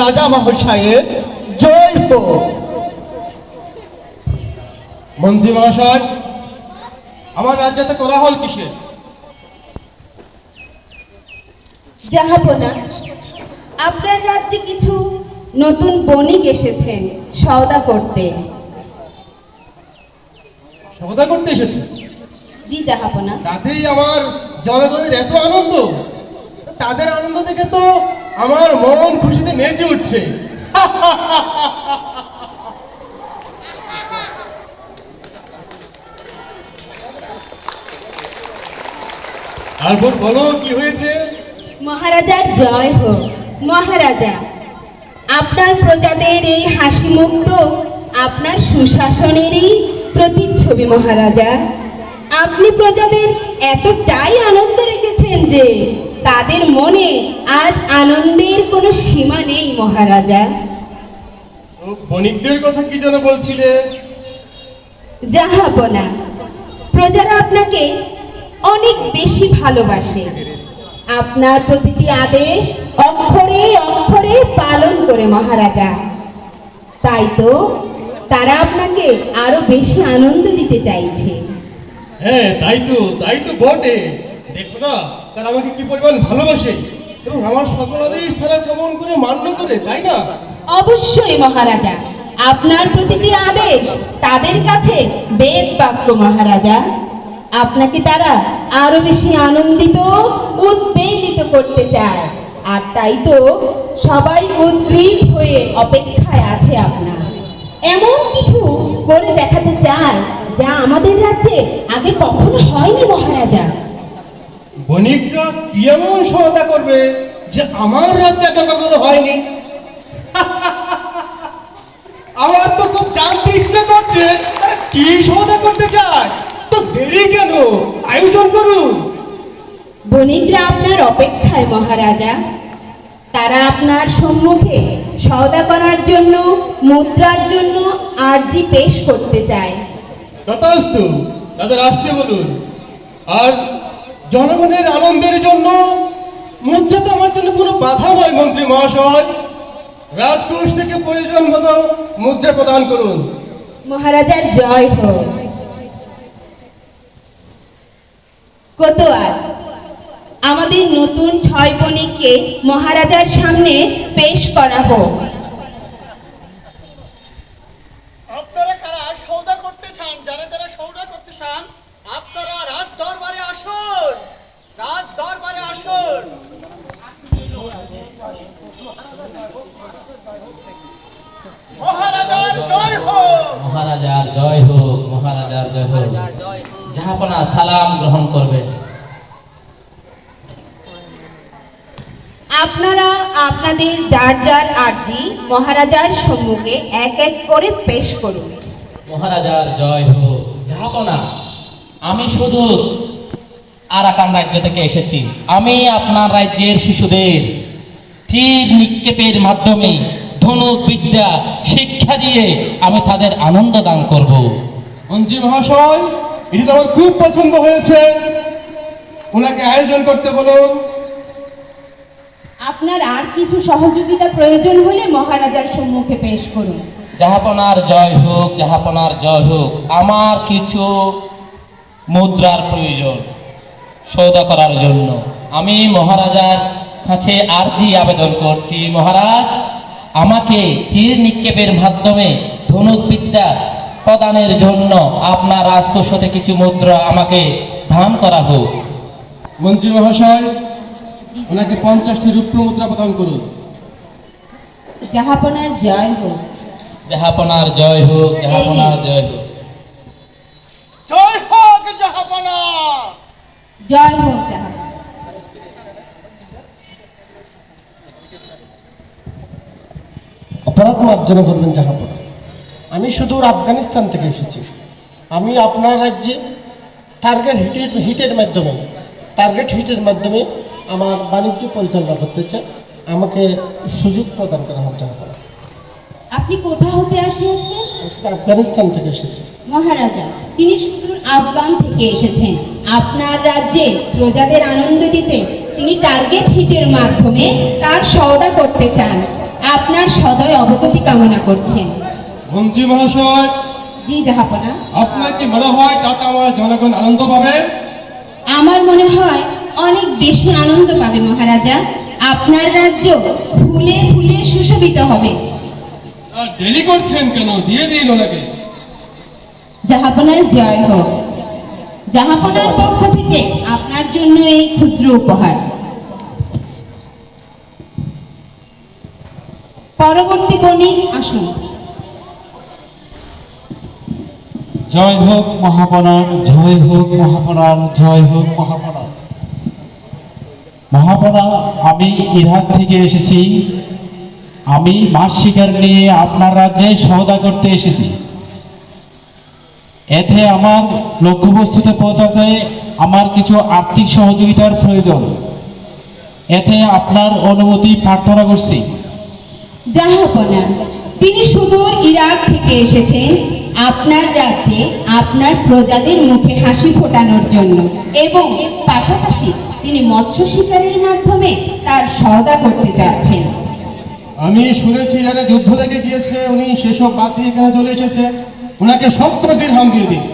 রাজা মহাশয়ের জয় হোক মন্ত্রী মহাশয় আমার রাজ্যতে করা কোলাহল কিসের জাহাপনা আপনার রাজ্যে কিছু নতুন বণিক এসেছেন সওদা করতে। সওদা করতে এসেছে জি জাহাপনা তাতেই আমার জনগণের এত আনন্দ। তাদের আনন্দ দেখে তো আমার মন খুশিতে নেচে উঠছে। তারপর বলো, কি হয়েছে? মহারাজার জয় হোক। মহারাজা, আপনার প্রজাদের এই হাসি মুক্ত আপনার সুশাসনেরই প্রতিচ্ছবি মহারাজা। আপনি প্রজাদের এতটাই আনন্দ যে তাদের মনে আজ আনন্দের কোনো সীমা নেই মহারাজা। বণিকদের কথা কি যেন বলছিলে? যাহাবনা প্রজারা আপনাকে অনেক বেশি ভালোবাসে। আপনার প্রতিটি আদেশ অক্ষরে অক্ষরে পালন করে মহারাজা। তাই তো তারা আপনাকে আরও বেশি আনন্দ দিতে চাইছে। হ্যাঁ তাই তো তাই তো বটে। দেখো না তারা আমাকে কি পরিমাণ ভালোবাসে? এবং আমার সকল আদেশ তারা কেমন করে মান্য করে, তাই না? অবশ্যই মহারাজা। আপনার প্রতিটি আদেশ? তাদের কাছে বেদ বাক্য, মহারাজা। আপনাকে তারা আরও বেশি আনন্দিত, উদ্বেলিত করতে চায়। আর তাই তো সবাই উদ্গ্রীব হয়ে অপেক্ষায় আছে আপনার। এমন কিছু করে দেখাতে চায়, যা আমাদের রাজ্যে আগে কখনো হয়নি, মহারাজা। বণিকরা কি এমন সহায়তা করবে যে আমার রাজ্যে কখনো হয়নি? আমার তো খুব জানতে ইচ্ছে করছে কি সহায়তা করতে চায়। তো দেরি কেন? আয়োজন করুন। বণিকরা আপনার অপেক্ষায় মহারাজা। তারা আপনার সম্মুখে সওদা করার জন্য মুদ্রার জন্য আর্জি পেশ করতে চায়। তথাস্তু তাদের আসতে বলুন। আর জনগণের আনন্দের জন্য। মুদ্রা তো আমার জন্য কোনো বাধা নয় মন্ত্রী মহাশয়। রাজকোষ থেকে প্রয়োজন মতো মুদ্রা প্রদান করুন। মহারাজার জয় হোক। কোতোয়াল আমাদের নতুন ছয় বণিককে মহারাজার সামনে পেশ করা হোক। আপনারা কারা সৌদা করতে চান? যারা যারা সৌদা করতে চান আপনারা রাজ দরবারে আসুন রাজ দরবারে আসুন। মহারাজার জয় হোক। মহারাজার জয় হোক মহারাজার জয় হোক। জাহাপনা সালাম গ্রহণ করবেন। আপনারা আপনাদের যার যার আর্জি মহারাজার সম্মুখে এক এক করে পেশ করুন। মহারাজার জয় হোক। জাহাপনা আমি শুধু আরাকান রাজ্য থেকে এসেছি। আমি আপনার রাজ্যের শিশুদের তীর নিক্ষেপের মাধ্যমে ধনুক বিদ্যা শিক্ষা দিয়ে আমি তাদের আনন্দ দান করব। মন্ত্রী মহাশয় এটি তো আমার খুব পছন্দ হয়েছে। ওনাকে আয়োজন করতে বলুন। আপনার আর কিছু সহযোগিতা প্রয়োজন হলে মহারাজার সম্মুখে পেশ করুন। জাহাপনার জয় হোক জাহাপনার জয় হোক আমার কিছু মুদ্রার প্রয়োজন। সৌদা করার জন্য। আমি মহারাজার কাছে আর্জি আবেদন করছি মহারাজ। আমাকে তীর নিক্ষেপের মাধ্যমে ধনুক বিদ্যা প্রদানের জন্য আপনার রাজকোষতে কিছু মুদ্রা আমাকে দান করা হোক। মন্ত্রী মহাশয় ওনাকে পঞ্চাশটি রূপ্য মুদ্রা প্রদান করুন। জাহাপনার জয় হোক। জাহাপনার জয় হোক জাহাপনার জয় হোক। জয় হোক জাহাপনা জয় হোক অপরাধ মার্জনা করবেন জাহাপনা। আমি সুদূর আফগানিস্তান থেকে এসেছি। আমি আপনার রাজ্যে টার্গেট হিটের হিটের মাধ্যমে টার্গেট হিটের মাধ্যমে আমার বাণিজ্য পরিচালনা করতে চাই। আমাকে সুযোগ প্রদান করা হোক জাহাপনা। আপনি কোথা হতে আসিয়াছেন? আফগানিস্তান থেকে এসেছি। মহারাজা তিনি সুদূর আফগান থেকে এসেছেন। আপনার রাজ্যে প্রজাদের আনন্দ দিতে তিনি টার্গেট হিটের মাধ্যমে তার সওদা করতে চান। আপনার সদয় অবগতি কামনা করছেন। মন্ত্রী মহাশয় জি জাহাপনা। আপনার কি মনে হয় তাতে আমার জনগণ আনন্দ পাবে? আমার মনে হয় অনেক বেশি আনন্দ পাবে মহারাজা। আপনার রাজ্য ফুলে ফুলে সুশোভিত হবে। দেরি করছেন কেন? দিয়ে দিন ওনাকে। জাহাপনার জয় হোক। জাহাপনার পক্ষ থেকে আপনার জন্য এই ক্ষুদ্র উপহার। পরবর্তী বণিক আসুন। জয় হোক মহাপনার জয় হোক মহাপনার জয় হোক মহাপনার। মহাপনা আমি ইরাক থেকে এসেছি। আমি মাছ শিকার নিয়ে আপনার রাজ্যে সওদা করতে এসেছি। এতে আমার লক্ষ্যবস্তুতে পৌঁছাতে আমার কিছু আর্থিক সহযোগিতার প্রয়োজন। এতে আপনার অনুমতি প্রার্থনা করছি। জাহাপনা তিনি সুদূর ইরাক থেকে এসেছেন। আপনার রাজ্যে আপনার প্রজাদের মুখে হাসি ফোটানোর জন্য এবং পাশাপাশি তিনি মৎস্য শিকারের মাধ্যমে তার সওদা করতে যাচ্ছেন। আমি শুনেছি যারা যুদ্ধ লেগে গিয়েছে উনি সেসব বাদ দিয়ে এখানে চলে এসেছে। ওনাকে সত্তর দিন হাম দিয়ে দিন।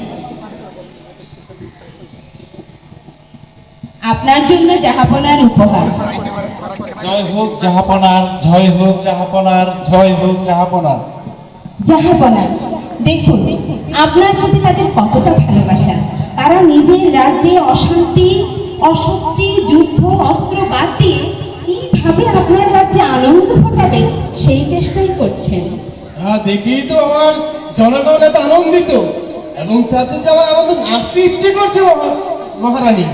আপনার জন্য জাহাপনার উপহার। জয় হোক জাহাপনার জয় হোক জাহাপনার জয় হোক জাহাপনার। জাহাপনা দেখুন আপনার প্রতি তাদের কতটা ভালোবাসা। তারা নিজের রাজ্যে অশান্তি অস্বস্তি যুদ্ধ অস্ত্র বাদ দিয়ে কীভাবে আপনার ফোটাবে সেই চেষ্টাই করছেন। হ্যাঁ দেখি তো আমার জনগণ এত আনন্দিত এবং তাতে যে আমার আনন্দ নাচতে ইচ্ছে করছে মহারানী।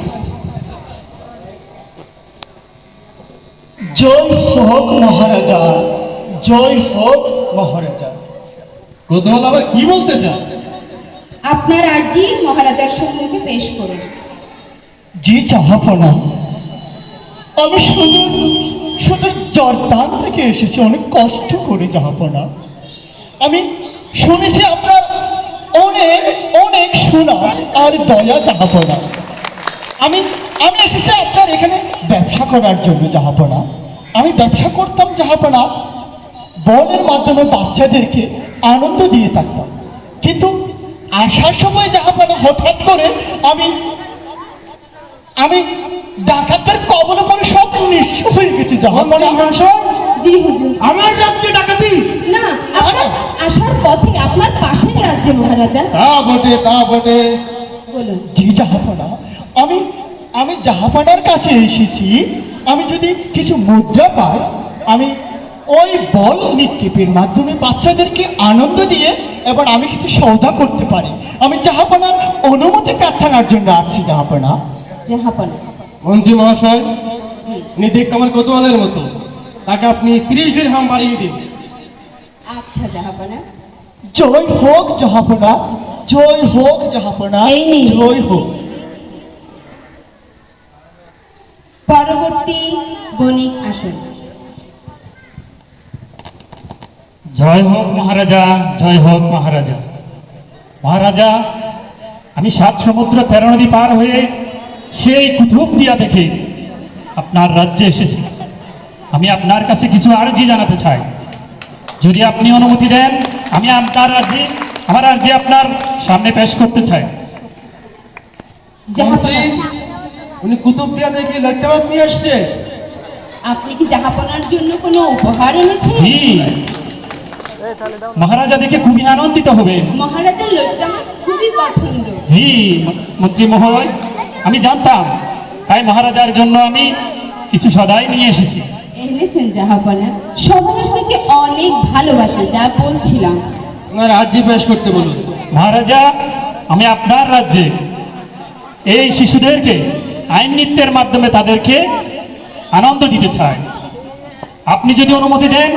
জয় হোক মহারাজা জয় হোক মহারাজা। কোতোয়াল আবার কি বলতে চান? আপনার আর্জি মহারাজার সম্মুখে পেশ করুন। জি জাহাপনা আমি শুধু শুধু জর্দান থেকে এসেছি, অনেক কষ্ট করে জাহাপনা। আমি শুনেছি আপনার অনেক অনেক সোনা আর দয়া জাহাপনা। আমি আমি এসেছি আপনার এখানে ব্যবসা করার জন্য জাহাপনা। আমি ব্যবসা করতাম জাহাপনা, বলের মাধ্যমে বাচ্চাদেরকে আনন্দ দিয়ে থাকতাম। কিন্তু আসার সময় জাহাপনা হঠাৎ করে আমি আমি ডাকাতদের কবলে পরে সব নিঃস্ব হয়ে গেছি জাহাপনা জি হুজুর। আমার রাজ্যে ডাকাতি। না আপনার আসার পথে আপনার পাশের রাজ্যে মহারাজা। তা বটে তা বটে। বলুন। জি জাহাপনা আমি আমি জাহাপনার কাছে এসেছি। আমি যদি কিছু মুদ্রা পাই আমি ওই বল নিক্ষেপের মাধ্যমে বাচ্চাদেরকে আনন্দ দিয়ে এবার আমি কিছু সৌদা করতে পারি। আমি জাহাপনার অনুমতি প্রার্থনার জন্য আসছি জাহাপনা জাহাপনা মন্ত্রী মহাশয় উনি দেখতে আমার কোতোয়ালের মতো। তাকে আপনি তিরিশ দিন হাম বাড়িয়ে দিন। আচ্ছা জাহাপনা। জয় হোক জাহাপনা জয় হোক জাহাপনা জয় হোক। পরবর্তী বণিক আসুন। জয় হোক মহারাজা জয় হোক মহারাজা। মহারাজা আমি সাত সমুদ্র তেরো নদী পার হয়ে সেই কুতুব দিয়া দেখে আপনার রাজ্যে এসেছি। আমি আপনার কাছে কিছু আর্জি জানাতে চাই। যদি আপনি অনুমতি দেন আমি আপনার রাজ্যে আমার রাজ্যে আপনার সামনে পেশ করতে চাই। উনি কুতুব দিয়া থেকে লট্টা নিয়ে আসছে আপনি কি জাহাপনার জন্য কোনো উপহার এনেছেন? জি। মহারাজা দেখে খুবই আনন্দিত হবে। মহারাজার লট্টা মাছ খুবই পছন্দ। জি মন্ত্রী মহোদয়। আমি জানতাম তাই মহারাজার জন্য আমি কিছু সদাই নিয়ে এসেছি। এনেছেন জাহাপনা। সবাই আপনাকে অনেক ভালোবাসে যা বলছিলাম। রাজ্যে করতে বলুন। মহারাজা আমি আপনার রাজ্যে এই শিশুদেরকে আইন নৃত্যের মাধ্যমে তাদেরকে আনন্দ দিতে চাই। আপনি যদি অনুমতি দেন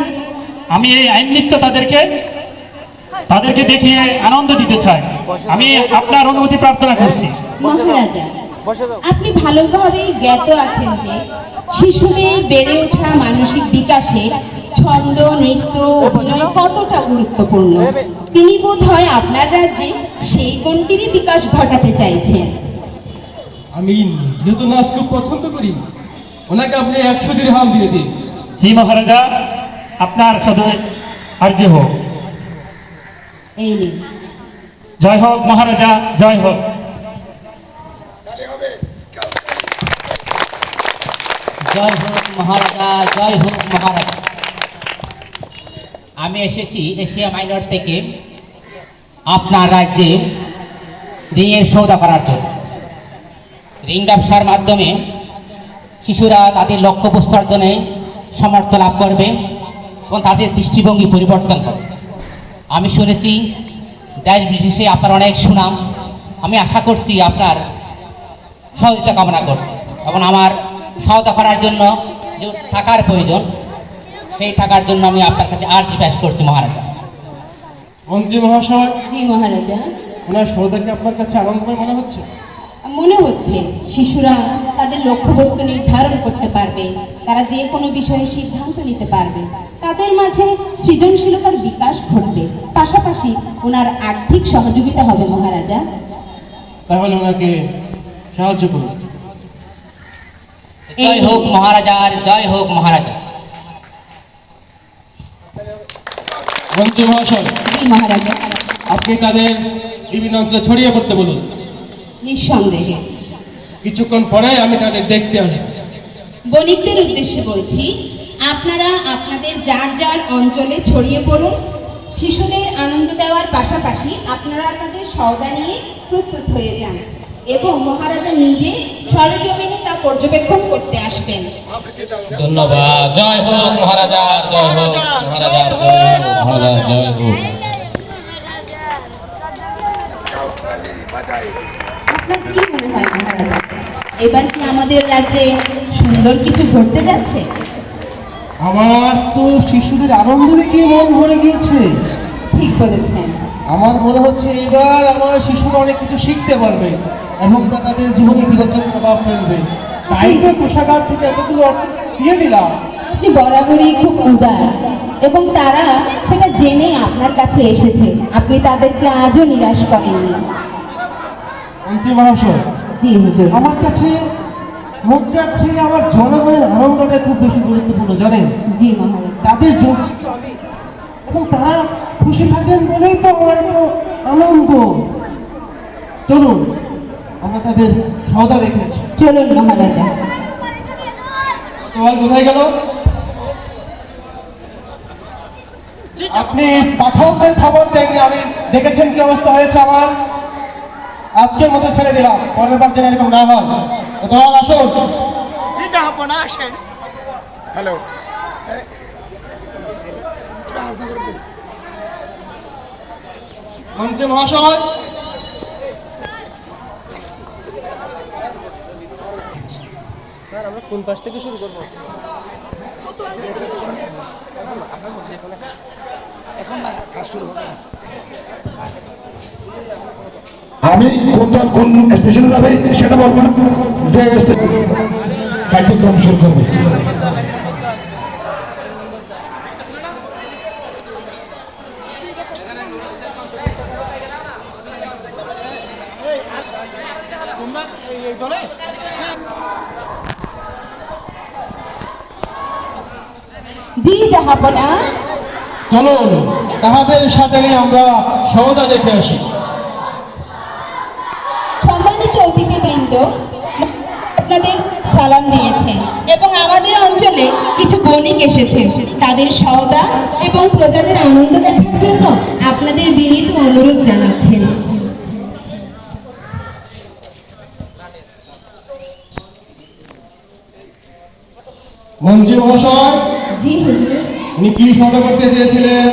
আমি এই আইন নৃত্য তাদেরকে তাদেরকে দেখিয়ে আনন্দ দিতে চাই। আমি আপনার অনুমতি প্রার্থনা করছি। মহারাজা আপনি ভালোভাবে জ্ঞাত আছেন যে শিশুদের বেড়ে ওঠা মানসিক বিকাশে ছন্দ নৃত্য অভিনয় কতটা গুরুত্বপূর্ণ? তিনি বোধ হয় আপনার রাজ্যে সেই গুণটিরই বিকাশ ঘটাতে চাইছেন। আমি যেহেতু নাচ খুব পছন্দ করি। ওনাকে আপনি একশো দিন হাম দিয়ে দিন। জি মহারাজা আপনার সদয় আর্য হোক। এই জয় হোক মহারাজা জয় হোক। জয় হোক মহারাজা, জয় হোক মহারাজা। আমি এসেছি এশিয়া মাইনর থেকে আপনার রাজ্যে রিংয়ের সৌদা করার জন্য। রিং ব্যবসার মাধ্যমে শিশুরা তাদের লক্ষ্যবস্তু অর্জনে সমর্থ লাভ করবে এবং তাদের দৃষ্টিভঙ্গি পরিবর্তন হবে। আমি শুনেছি দেশ বিশেষে আপনার অনেক সুনাম। আমি আশা করছি আপনার সহযোগিতা কামনা করছি। এবং আমার সহায়তা করার জন্য যে টাকার প্রয়োজন সেই টাকার জন্য আমি আপনার কাছে আর্জি পেশ করছি মহারাজা। মন্ত্রী মহাশয় জি মহারাজা। ওনার সৌদাকে আপনার কাছে আনন্দময় মনে হচ্ছে? মনে হচ্ছে। শিশুরা তাদের লক্ষ্যবস্তু নির্ধারণ করতে পারবে। তারা যে কোনো বিষয়ে সিদ্ধান্ত নিতে পারবে। তাদের মাঝে সৃজনশীলতার বিকাশ ঘটবে। পাশাপাশি ওনার আর্থিক সহযোগিতা হবে মহারাজা। তাহলে ওনাকে সাহায্য করুন। জয় হোক মহারাজার জয় হোক মহারাজা। মন্ত্রী মহাশয় মহারাজা। আপনি তাদের বিভিন্ন অঞ্চলে ছড়িয়ে পড়তে বলুন। নিঃসন্দেহে। কিছুক্ষণ পরে আমি তাদের দেখতে আসব। বণিকদের উদ্দেশ্যে বলছি আপনারা আপনাদের যার যার অঞ্চলে ছড়িয়ে পড়ুন শিশুদের আনন্দ দেওয়ার পাশাপাশি আপনারা আপনাদের সওদা নিয়ে প্রস্তুত হয়ে যান। এবং মহারাজা নিজে সরেজমিনে তা পর্যবেক্ষণ করতে আসবেন। ধন্যবাদ। জয় হোক মহারাজার জয় হোক মহারাজার জয় হোক মহারাজার জয় হোক। আপনার কি মনে হয় মহারাজা? এবার কি আমাদের রাজ্যে সুন্দর কিছু ঘটতে যাচ্ছে? আমার তো শিশুদের আনন্দ দেখে মন ভরে গিয়েছে। ঠিক বলেছেন। আমার মনে হচ্ছে এবার আমার শিশুরা অনেক কিছু শিখতে পারবে এবং তাদের জীবনে ইতিবাচক প্রভাব ফেলবে। তাই তো কোষাগার থেকে এতগুলো দিয়ে দিলাম। আপনি বরাবরই খুব উদার এবং তারা সেটা জেনে আপনার কাছে এসেছে। আপনি তাদেরকে আজও নিরাশ করেননি। জি হুজুর। আমার কাছে মুদ্রার চেয়ে আমার জনগণের আনন্দটা খুব বেশি গুরুত্বপূর্ণ জানেন? জি মহারাজ। তাদের জন্য এবং তারা খুশি থাকেন বলেই তো আমার এত আনন্দ। চলুন আমরা তাদের সদা রেখেছি চলুন মহারাজা তোমার কোথায় গেল? আপনি পাঠকদের খবর দেখলে আমি দেখেছেন কি অবস্থা হয়েছে আমার? আজকের মতো ছেড়ে দিলাম। পরের বার যেন এরকম না হয়। তোমার আসুন। আসেন। হ্যালো। মন্ত্রী মহাশয়। কোন পাশ থেকে শুরু করব? আমি কোনটা কোন স্টেশনে যাবে সেটা বলব না। যে স্টেশন কার্যক্রম শুরু করবে। জি জাহাপনা চলুন তাহাদের সাথে আমরা সৌদা দেখে আসি। সম্মানিত অতিথিবৃন্দ আপনাদের সালাম দিয়েছেন এবং আমাদের অঞ্চলে কিছু বণিক এসেছে। তাদের সওদা এবং প্রজাদের আনন্দ দেখার জন্য আপনাদের বিনীত অনুরোধ জানাচ্ছেন মন্ত্রী মহাশয় জি হুজুর। উনি কি সৌদা করতে চেয়েছিলেন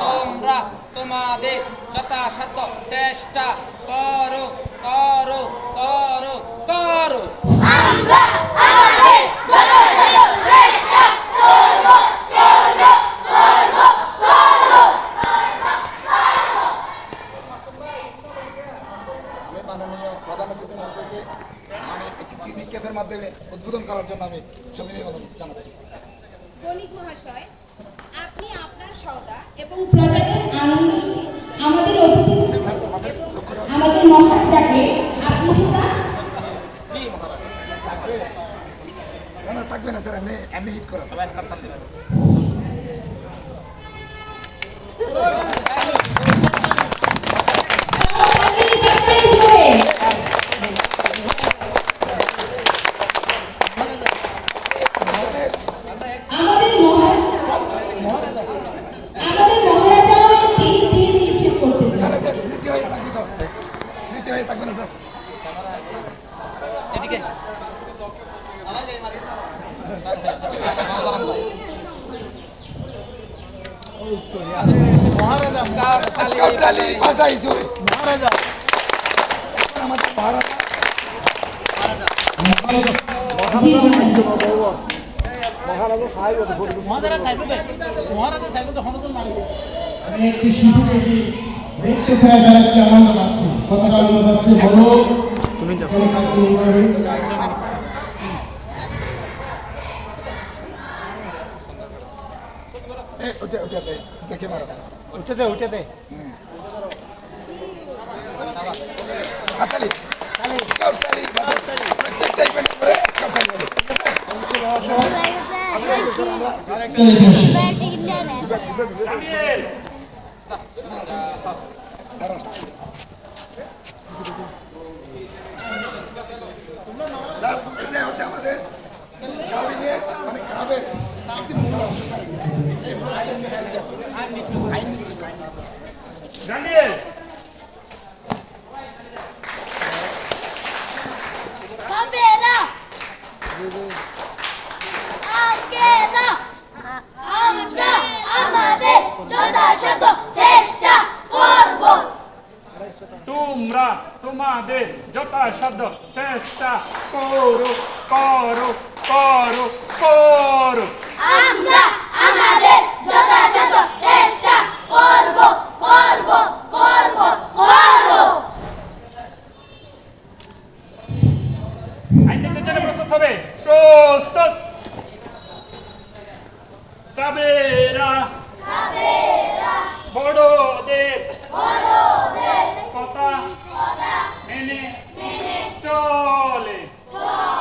তোমরা তোমাদের যথাসাধ্য চেষ্টা করো করো করো করো আমি মাননীয় প্রধান অতিথি মন্ত্রীকে আমি একটি নিক্ষেপের মাধ্যমে উদ্বোধন করার জন্য আমি সবিনয় জানাচ্ছি। বণিক মহাশয় আপনি আপনার সওদা এবং প্রজাদের আনন্দ আমাদের অতিথি স্যার আমাদের মহারাজাকে আপনি সেটা না না থাকবে না স্যার এমনি এমনি হিট করা। আমাদের মহারাজা আমাদের মহারাজা তিন তিন নিক্ষেপ করতে চান। স্যার এটা স্মৃতি হয়ে থাকবে তো স্মৃতি হয়ে থাকবে না স্যার স্কাউট চালি বাজাই জোরে মহারাজা আমাদের মহারাজা জি মহারাজা আমি একটি শিশুকে দেখতে চাই তারা কি আনন্দ পাচ্ছে কতটা আনন্দ পাচ্ছে বলো। তুমি এ ওটা ওটা দে। দেখে মারো। উঠে দে উঠে দে হাতালি স্কাউট চালি বাজাই প্রত্যেকটা ইভেন্ট করে স্কাউট চালি হবে আচ্ছা ঠিক আছে, শব্দ। চেষ্টা করো করো করো করো। আমরা আমাদের যথাযথ চেষ্টা করব করব করব করো আইনের জন্য প্রস্তুত হবে। প্রস্তুত। তাবেরা। তাবেরা। বড়দের। বড়দের। কথা কথা মেনে Minute. Tallest.